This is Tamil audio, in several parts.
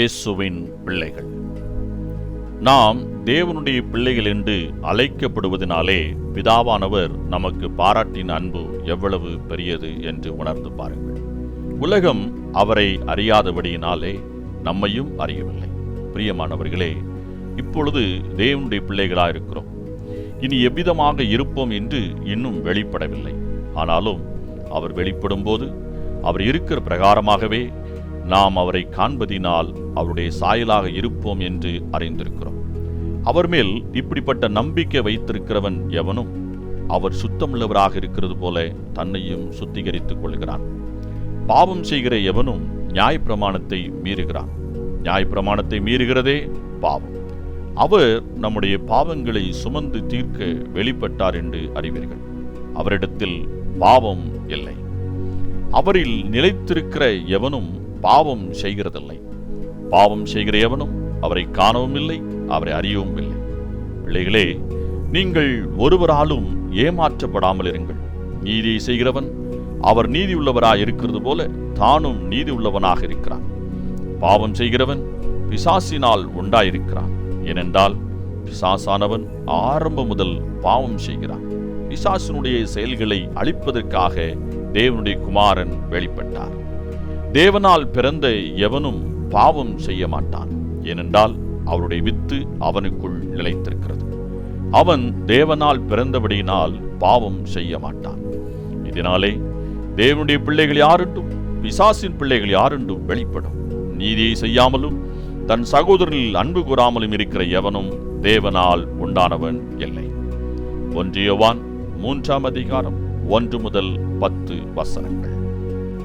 இயேசுவின் பிள்ளைகள். நாம் தேவனுடைய பிள்ளைகள் என்று அழைக்கப்படுவதனாலே பிதாவானவர் நமக்கு பாராட்டின் அன்பு எவ்வளவு பெரியது என்று உணர்ந்து பாருங்கள். உலகம் அவரை அறியாதபடியினாலே நம்மையும் அறியவில்லை. பிரியமானவர்களே இப்பொழுது தேவனுடைய பிள்ளைகளாக இருக்கிறோம் இனி எவ்விதமாக இருப்போம் என்று இன்னும் வெளிப்படவில்லை. ஆனாலும் அவர் வெளிப்படும்போது அவர் இருக்கிற பிரகாரமாகவே நாம் அவரை காண்பதினால் அவருடைய சாயலாக இருப்போம் என்று அறிந்திருக்கிறோம். அவர் மேல் இப்படிப்பட்ட நம்பிக்கை வைத்திருக்கிறவன் எவனும் அவர் சுத்தமுள்ளவராக இருக்கிறது போல தன்னையும் சுத்திகரித்துக் கொள்கிறான். பாவம் செய்கிற எவனும் நியாயப்பிரமாணத்தை மீறுகிறான். நியாயப்பிரமாணத்தை மீறுகிறதே பாவம். அவர் நம்முடைய பாவங்களை சுமந்து தீர்க்க வெளிப்பட்டார் என்று அறிவீர்கள். அவரிடத்தில் பாவம் இல்லை. அவரில் நிலைத்திருக்கிற எவனும் பாவம் செய்கிறதில்லை. பாவம் செய்கிற எவனும் அவரை காணவும் இல்லை அவரை அறியவும் இல்லை பிள்ளைகளே நீங்கள் ஒருவராலும் ஏமாற்றப்படாமல் இருங்கள். நீதியை செய்கிறவன் அவர் நீதி உள்ளவராக இருக்கிறது போல தானும் நீதி உள்ளவனாக இருக்கிறான். பாவம் செய்கிறவன் பிசாசினால் உண்டாயிருக்கிறான். ஏனென்றால் பிசாசானவன் ஆரம்பம் முதல் பாவம் செய்கிறான். பிசாசினுடைய செயல்களை அழிப்பதற்காக தேவனுடைய குமாரன் வெளிப்பட்டார். தேவனால் பிறந்த எவனும் பாவம் செய்ய மாட்டான். ஏனென்றால் அவருடைய வித்து அவனுக்குள் நிலைத்திருக்கிறது. அவன் தேவனால் பிறந்தபடியினால் பாவம் செய்ய மாட்டான். இதனாலே தேவனுடைய பிள்ளைகள் யாருண்டும் பிசாசின் பிள்ளைகள் யாருண்டும் வெளிப்படும். நீதியை செய்யாமலும் தன் சகோதரில் அன்பு கூறாமலும் இருக்கிற எவனும் தேவனால் உண்டானவன் இல்லை. ஒன்றியவான் மூன்றாம் அதிகாரம் ஒன்று முதல் பத்து வசனங்கள்.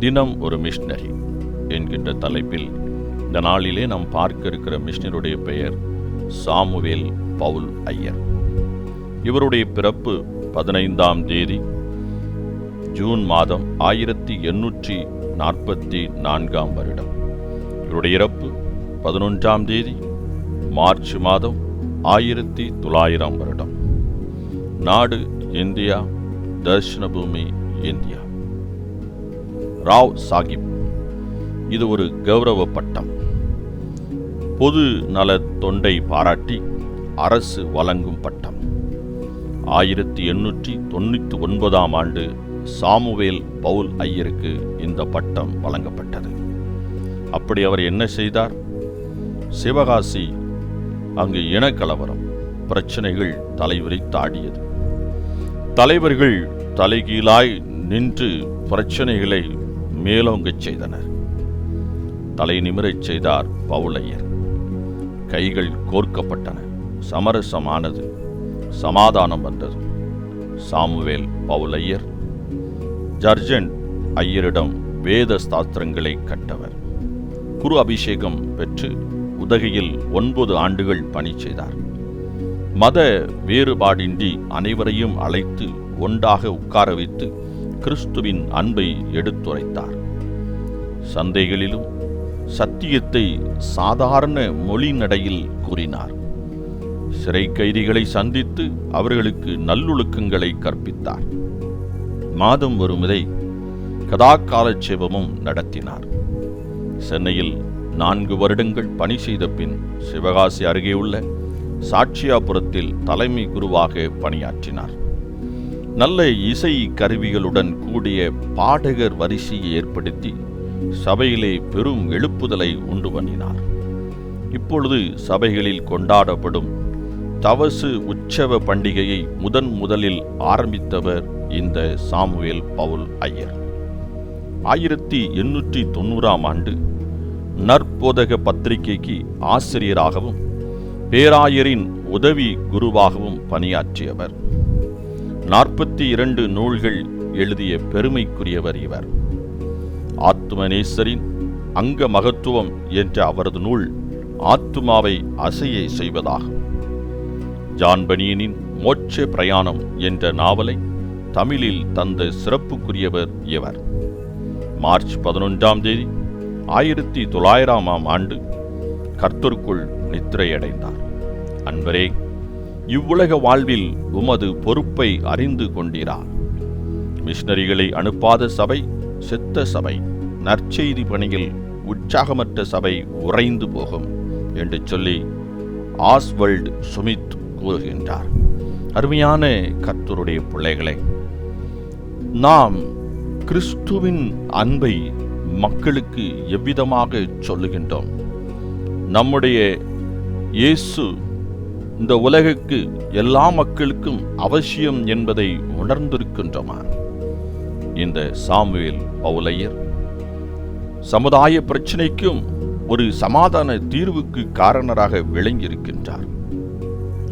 தினம் ஒரு மிஷினரி என்கின்ற தலைப்பில் இந்த நாளிலே நாம் பார்க்க இருக்கிற மிஷினருடைய பெயர் சாமுவேல் பவுல் ஐயர். இவருடைய பிறப்பு பதினைந்தாம் தேதி ஜூன் மாதம் ஆயிரத்தி எண்ணூற்றி நாற்பத்தி நான்காம் வருடம். இவருடைய இறப்பு பதினொன்றாம் தேதி மார்ச் மாதம் ஆயிரத்தி தொள்ளாயிரம் வருடம். நாடு இந்தியா தர்ஷன பூமி இந்தியா. ராவ் சாகிப். இது ஒரு கௌரவ பட்டம். பொது நல தொண்டை பாராட்டி அரசு வழங்கும் பட்டம். ஆயிரத்தி எண்ணூற்றி தொண்ணூற்றி ஒன்பதாம் ஆண்டு சாமுவேல் பவுல் ஐயருக்கு இந்த பட்டம் வழங்கப்பட்டது. அப்படி அவர் என்ன செய்தார்? சிவகாசி அங்கு இனக்கலவரம் பிரச்சனைகள் தாடியது. தலைவர்கள் தலைகீழாய் நின்று பிரச்சனைகளை மேலோங்கச் செய்தனர். தலை நிமிரச் செய்தார் பவுலையர். கைகள் கோர்க்கப்பட்டன. சமரசமானது. சமாதானம் வந்தது. சாமுவேல் பவுலையர். ஜர்ஜன் ஐயரிடம் வேத சாஸ்திரங்களை கட்டவர். குரு அபிஷேகம் பெற்று உதகையில் ஒன்பது ஆண்டுகள் பணி செய்தார். மத வேறுபாடின்றி அனைவரையும் அழைத்து ஒன்றாக உட்கார வைத்து கிறிஸ்துவின் அன்பை எடுத்துரைத்தார். சந்தைகளிலும் சத்தியத்தை சாதாரண மொழி நடையில் கூறினார். சிறை கைதிகளை சந்தித்து அவர்களுக்கு நல்லொழுக்கங்களை கற்பித்தார். மாதம் ஒருமுறை கதாகாலட்சேபமும் நடத்தினார். சென்னையில் நான்கு வருடங்கள் பணி செய்த பின் சிவகாசி அருகே உள்ள சாட்சியாபுரத்தில் தலைமை குருவாக பணியாற்றினார். நல்ல இசை கருவிகளுடன் கூடிய பாடகர் வரிசையை ஏற்படுத்தி சபையிலே பெரும் எழுப்புதலை உண்டு பண்ணினார். இப்பொழுது சபைகளில் கொண்டாடப்படும் தவசு உற்சவ பண்டிகையை முதன் முதலில் ஆரம்பித்தவர் இந்த சாமுவேல் பவுல் ஐயர். ஆயிரத்தி எண்ணூற்றி தொண்ணூறாம் ஆண்டு நற்போதக பத்திரிகைக்கு ஆசிரியராகவும் பேராயரின் உதவி குருவாகவும் பணியாற்றியவர். நாற்பத்தி இரண்டு நூல்கள் எழுதிய பெருமைக்குரியவர் இவர். ஆத்மநேசரின் அங்க மகத்துவம் என்ற அவரது நூல் ஆத்துமாவை அசையை செய்வதாகும் ஜான்பனியனின் மோட்ச பிரயாணம் என்ற நாவலை தமிழில் தந்த சிறப்புக்குரியவர் இவர். மார்ச் பதினொன்றாம் தேதி ஆயிரத்தி தொள்ளாயிரமாம் ஆண்டு கர்த்தருக்குள் நித்திரையடைந்தார். அன்பரே இவ்வுலக வாழ்வில் உமது பொறுப்பை அறிந்து கொண்டீரா. மிஷனரிகளை அனுப்பாத சபை செத்த சபை நற்செய்தி பணியில் உற்சாகமற்ற சபை உறைந்து போகும் என்று சொல்லி ஆஸ்வல்டு சுமித் கூறுகின்றார். அருமையான கர்த்தருடைய பிள்ளைகளை நாம் கிறிஸ்துவின் அன்பை மக்களுக்கு எவ்விதமாக சொல்லுகின்றோம்? நம்முடைய இயேசு இந்த உலகுக்கு எல்லா மக்களுக்கும் அவசியம் என்பதை உணர்ந்திருக்கின்றோமா? இந்த சாமுவேல் பவுலையர். சமுதாய பிரச்சனைக்கும் ஒரு சமாதான தீர்வுக்கு காரணராக விளங்கியிருக்கின்றார்.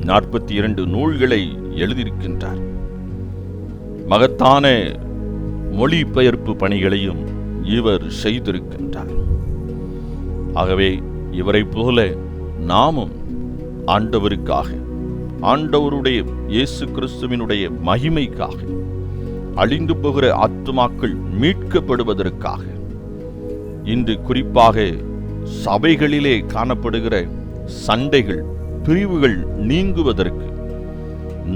நாற்பத்தி இரண்டு நூல்களை எழுதியிருக்கின்றார். மகத்தான மொழிபெயர்ப்பு பணிகளையும் இவர் செய்திருக்கின்றார். ஆகவே இவரைப் போல நாமும் ஆண்டவருக்காக ஆண்டவருடைய இயேசு கிறிஸ்துவினுடைய மகிமைக்காக அழிந்து போகிற ஆத்துமாக்கள் மீட்கப்படுவதற்காக. இன்று குறிப்பாக சபைகளிலே காணப்படுகிற சண்டைகள் பிரிவுகள் நீங்குவதற்கு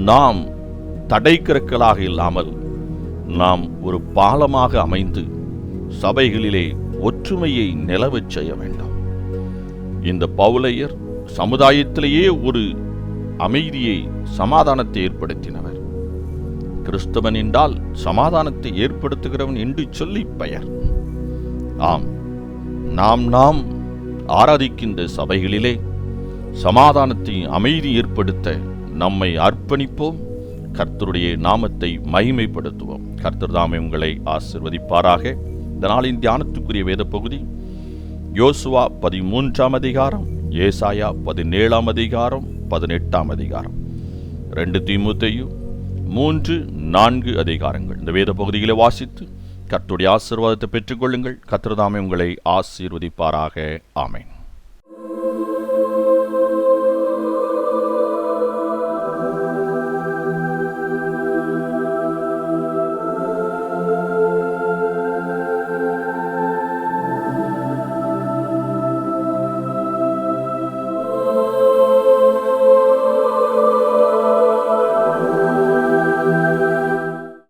நாம் தடைக்கற்களாக இல்லாமல் நாம் ஒரு பாலமாக அமைந்து சபைகளிலே ஒற்றுமையை நிலவச் செய்ய வேண்டும். இந்த பவுலையர் சமுதாயத்திலேயே ஒரு அமைதியை சமாதானத்தை ஏற்படுத்தினார். கிறிஸ்தவன் என்றால் சமாதானத்தை ஏற்படுத்துகிறவன் என்று சொல்லி பெயர். ஆம் நாம் நாம் ஆராதிக்கின்ற சபைகளிலே சமாதானத்தை அமைதி ஏற்படுத்த நம்மை அர்ப்பணிப்போம். கர்த்தருடைய நாமத்தை மகிமைப்படுத்துவோம். கர்த்தர் தாமே உங்களை ஆசிர்வதிப்பாராக. இந்த நாளின் தியானத்துக்குரிய வேத பகுதி யோசுவா பதிமூன்றாம் அதிகாரம் ஏசாயா பதினேழாம் அதிகாரம் பதினெட்டாம் அதிகாரம். ரெண்டு திமுத்தையும் மூன்று நான்கு அதிகாரங்கள். இந்த வேத பகுதிகளை வாசித்து கத்துடைய ஆசீர்வாதத்தை பெற்றுக்கொள்ளுங்கள். கர்த்தர் உங்களை ஆசீர்வதிப்பாராக. ஆமேன்.